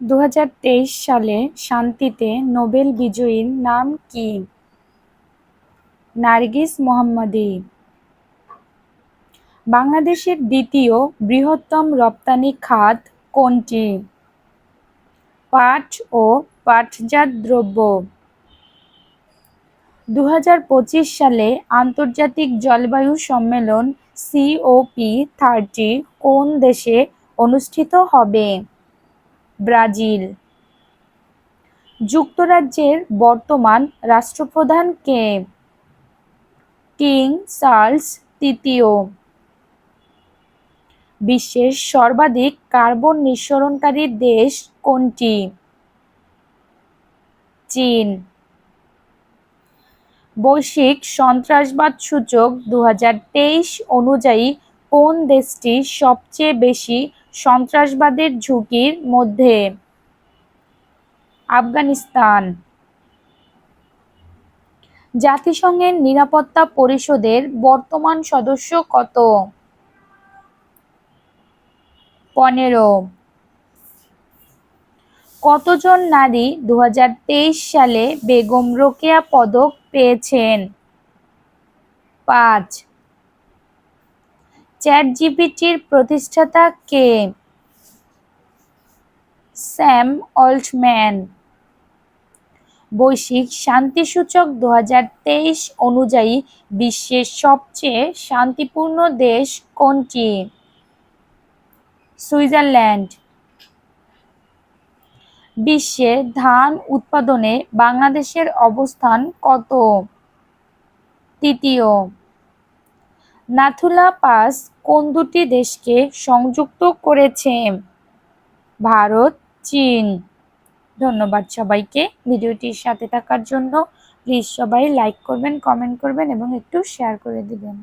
দু হাজার তেইশ সালে শান্তিতে নোবেল বিজয়ীর নাম কি? নার্গিস মোহাম্মদী। বাংলাদেশের দ্বিতীয় বৃহত্তম রপ্তানি খাত কোনটি? পাট ও পাটজাত দ্রব্য। দু হাজার পঁচিশ সালে আন্তর্জাতিক জলবায়ু সম্মেলন সিওপি থার্টি কোন দেশে অনুষ্ঠিত হবে? ব্রাজিল। যুক্তরাজ্যের বর্তমান রাষ্ট্রপ্রধান কে? কিং চার্লস তৃতীয়। বিশ্বের সর্বাধিক কার্বন নিঃসরণকারী দেশ কোনটি? চীন। বৈশ্বিক সন্ত্রাসবাদ সূচক দু হাজার তেইশ অনুযায়ী কোন দেশটি সবচেয়ে বেশি সন্ত্রাসবাদের ঝুঁকির মধ্যে। আফগানিস্তান। জাতিসংঘের নিরাপত্তা পরিষদের বর্তমান সদস্য কত? পনেরো। কতজন নারী দু হাজার তেইশ সালে বেগম রোকেয়া পদক পেয়েছেন? পাঁচ। চ্যাট জিপিটির প্রতিষ্ঠাতা কে? Sam Altman. বৈশ্বিক শান্তিসূচক দু হাজার তেইশ অনুযায়ী বিশ্বের সবচেয়ে শান্তিপূর্ণ দেশ কোনটি? সুইজারল্যান্ড। বিশ্বে ধান উৎপাদনে বাংলাদেশের অবস্থান কত? তৃতীয়। নাথুলা পাস কোন দুটি দেশকে সংযুক্ত করেছে? ভারত, চীন। ধন্যবাদ সবাইকে। ভিডিওটির সাথে থাকার জন্য প্লিজ সবাই লাইক করবেন কমেন্ট করবেন এবং একটু শেয়ার করে দিবেন।